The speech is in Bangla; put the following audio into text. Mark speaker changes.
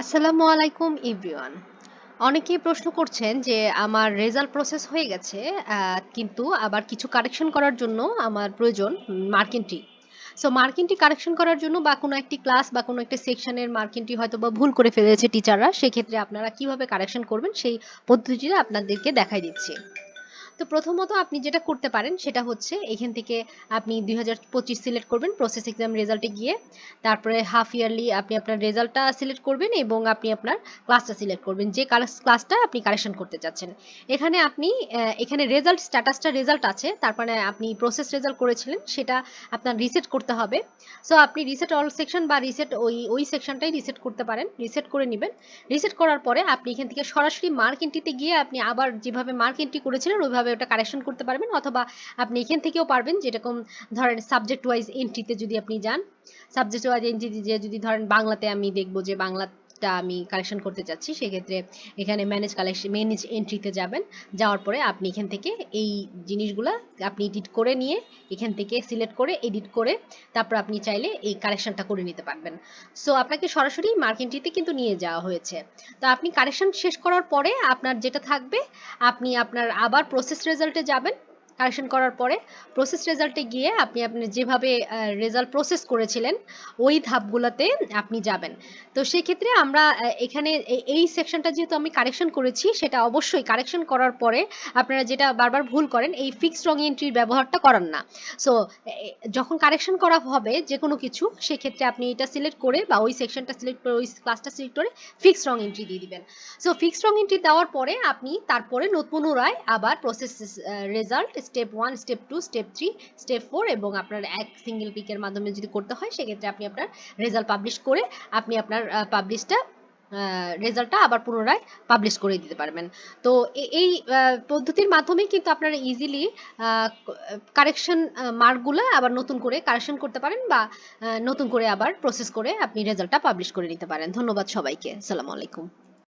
Speaker 1: আসসালামু আলাইকুম এভরিওয়ান অনেকেই প্রশ্ন করছেন যে আমার রেজাল্ট প্রসেস হয়ে গেছে কিন্তু আবার কিছু কারেকশন করার জন্য আমার প্রয়োজন মার্কিনটি সো মার্কিনটি কারেকশন করার জন্য বা কোনো একটি ক্লাস বা কোনো একটা সেকশনের মার্কিনটি হয়তো বা ভুল করে ফেলেছে টিচাররা সেক্ষেত্রে আপনারা কীভাবে কারেকশন করবেন সেই পদ্ধতিটা আপনাদেরকে দেখাই দিচ্ছি। তো প্রথমত আপনি যেটা করতে পারেন সেটা হচ্ছে এখান থেকে আপনি দুই হাজার পঁচিশ সিলেক্ট করবেন প্রসেস এক্সাম রেজাল্টে গিয়ে। তারপরে হাফ ইয়ারলি আপনি আপনার রেজাল্টটা সিলেক্ট করবেন এবং আপনি আপনার ক্লাসটা সিলেক্ট করবেন। যে ক্লাসটা আপনি কারেকশন করতে চাচ্ছেন। এখানে আপনি এখানে রেজাল্ট স্ট্যাটাসটা রেজাল্ট আছে। তারপরে আপনি প্রসেস রেজাল্ট করেছিলেন, সেটা আপনার রিসেট করতে হবে। সো আপনি রিসেট অল সেকশন বা রিসেট ওই ওই সেকশনটাই রিসেট করতে পারেন। রিসেট করে নেবেন। রিসেট করার পরে আপনি এখান থেকে সরাসরি মার্ক এন্ট্রিতে গিয়ে আপনি আবার যেভাবে মার্ক এন্ট্রি করেছিলেন, ওইভাবে ওটা কারেকশন করতে পারবেন অথবা আপনি এখান থেকেও পারবেন যেরকম ধরেন সাবজেক্ট ওয়াইজ এন্ট্রিতে যদি আপনি যান সাবজেক্ট ওয়াইজ এন্ট্রি যে যদি ধরেন বাংলাতে আমি দেখব যে বাংলাটা আমি কারেকশন করতে চাচ্ছি সেক্ষেত্রে এখানে ম্যানেজ কালেকশন ম্যানেজ এন্ট্রিতে যাবেন। যাওয়ার পরে আপনি এখান থেকে এই জিনিসগুলা আপনি এডিট করে নিয়ে এখান থেকে সিলেক্ট করে এডিট করে তারপর আপনি চাইলে এই কারেকশনটা করে নিতে পারবেন। সো আপনাকে সরাসরি মার্ক এন্ট্রিতে কিন্তু নিয়ে যাওয়া হয়েছে। তো আপনি কারেকশন শেষ করার পরে আপনার যেটা থাকবে, আপনি আপনার আবার প্রসেস রেজাল্টে যাবেন। কারেকশন করার পরে প্রসেস রেজাল্টে গিয়ে আপনি আপনি যেভাবে রেজাল্ট প্রসেস করেছিলেন, ওই ধাপগুলোতে আপনি যাবেন। তো সেক্ষেত্রে আমরা এখানে এই- সেকশনটা যেহেতু আমি কারেকশন করেছি, সেটা অবশ্যই কারেকশন করার পরে আপনারা যেটা বারবার ভুল করেন, এই ফিক্সড রং এন্ট্রির ব্যবহারটা করান না। সো যখন কারেকশন করা হবে যে কোনো কিছু, সেক্ষেত্রে আপনি এটা সিলেক্ট করে বা ওই সেকশনটা সিলেক্ট করে, ওই ক্লাসটা সিলেক্ট করে ফিক্সড রং এন্ট্রি দিয়ে দিবেন। সো ফিক্সড রং এন্ট্রি দেওয়ার পরে আপনি তারপরে নতুন পুনরায় আবার process result step one step two step three step four এবং আপনার এক সিঙ্গেল পিকের মাধ্যমে যদি করতে হয়, সেক্ষেত্রে আপনি আপনার রেজাল্ট পাবলিশ করে আপনি আপনার পাবলিশটা রেজাল্টটা আবার পুনরায় পাবলিশ করে দিতে পারবেন। তো এই পদ্ধতির মাধ্যমে কিন্তু আপনারা ইজিলি কারেকশন মার্কগুলো আবার নতুন করে কারেকশন করতে পারেন বা নতুন করে আবার প্রসেস করে আপনি রেজাল্টটা পাবলিশ করে নিতে পারেন। ধন্যবাদ সবাইকে। আসসালামু আলাইকুম।